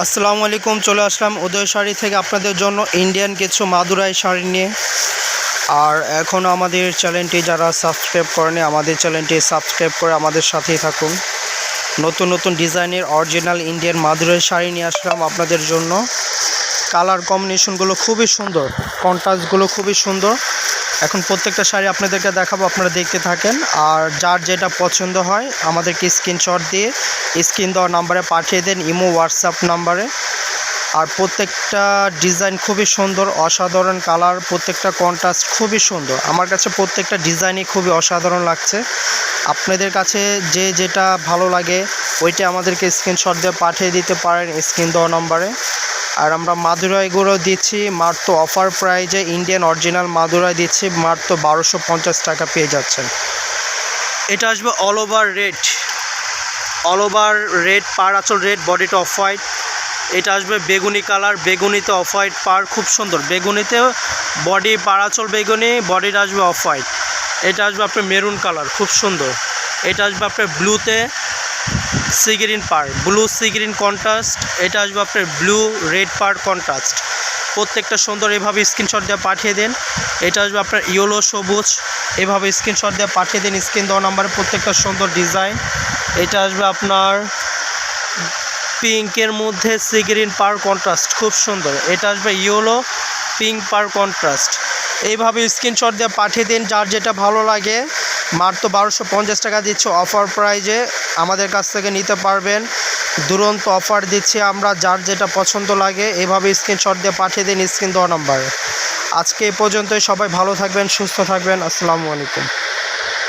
আসসালামু আলাইকুম, চলে আসলাম উদয় শাড়ি থেকে আপনাদের জন্য ইন্ডিয়ান কিছু মাদুরাই শাড়ি নিয়ে। আর এখন আমাদের চ্যানেলটি যারা সাবস্ক্রাইব করেনি, আমাদের চ্যানেলটি সাবস্ক্রাইব করে আমাদের সাথেই থাকুন। নতুন নতুন ডিজাইনের অরিজিনাল ইন্ডিয়ান মাদুরাই শাড়ি নিয়ে আসলাম আপনাদের জন্য। কালার কম্বিনেশনগুলো খুবই সুন্দর কন্ট্রাস্টগুলো খুবই সুন্দর। এখন প্রত্যেকটা শাড়ি আপনাদেরকে দেখাবো, আপনারা দেখতে থাকেন। আর যার যেটা পছন্দ হয়, আমাদেরকে স্ক্রিনশট দিয়ে স্ক্রিন দেওয়া নাম্বারে পাঠিয়ে দেন, ইমো, হোয়াটসঅ্যাপ নাম্বারে। আর প্রত্যেকটা ডিজাইন খুবই সুন্দর, অসাধারণ কালার, প্রত্যেকটা কন্ট্রাস্ট খুবই সুন্দর। আমার কাছে প্রত্যেকটা ডিজাইনই খুবই অসাধারণ লাগছে। আপনাদের কাছে যে যেটা ভালো লাগে, ওইটা আমাদেরকে স্ক্রিনশট দিয়ে পাঠিয়ে দিতে পারেন, স্ক্রিন দেওয়া নম্বরে। আর আমরা মাদুরাইগুলো দিচ্ছি। মাত্র অফার প্রাইজে ইন্ডিয়ান অরিজিনাল মাদুরাই দিচ্ছি। মাত্র বারোশো পঞ্চাশ টাকা পেয়ে যাচ্ছেন। এটা আসবে all over red all over red পার আচল রেড বডিটা অফ হোয়াইট এটা আসবে বেগুনি কালার বেগুনিতে অফ হোয়াইট পার খুব সুন্দর। বেগুনিতে বডি পাড়াচল বেগুনি বডিটা আসবে অফ হোয়াইট এটা আসবে আপনার মেরুন কালার খুব সুন্দর। এটা আসবে আপনার ব্লুতে সিগ্রিন পার ব্লু সিগ্রিন কন্ট্রাস্ট এটা আসবে আপনার ব্লু রেড পার কন্ট্রাস্ট প্রত্যেকটা সুন্দর এভাবে স্ক্রিনশট দিয়ে পাঠিয়ে দিন। এটা আসবে আপনার ইয়েলো সবুজ এভাবে স্ক্রিনশট দিয়ে পাঠিয়ে দিন স্ক্রিন দেওয়া নাম্বারে প্রত্যেকটা সুন্দর ডিজাইন এটা আসবে আপনার পিঙ্কের মধ্যে সিগ্রিন পার কন্ট্রাস্ট খুব সুন্দর। এটা আসবে ইয়েলো পিঙ্ক পার কন্ট্রাস্ট এইভাবে স্ক্রিনশট দিয়ে পাঠিয়ে দিন, যার যেটা ভালো লাগে। মাত্র বারোশো পঞ্চাশ টাকা দিচ্ছে অফার প্রাইজে আমাদের কাছ থেকে নিতে পারবেন। দুরন্ত অফার দিচ্ছি আমরা, যার যেটা পছন্দ লাগে। এভাবে স্ক্রিনশট দিয়ে পাঠিয়ে দিন স্ক্রিন দেওয়া নাম্বারে আজকে এ পর্যন্তই। সবাই ভালো থাকবেন, সুস্থ থাকবেন। আসসালামু আলাইকুম।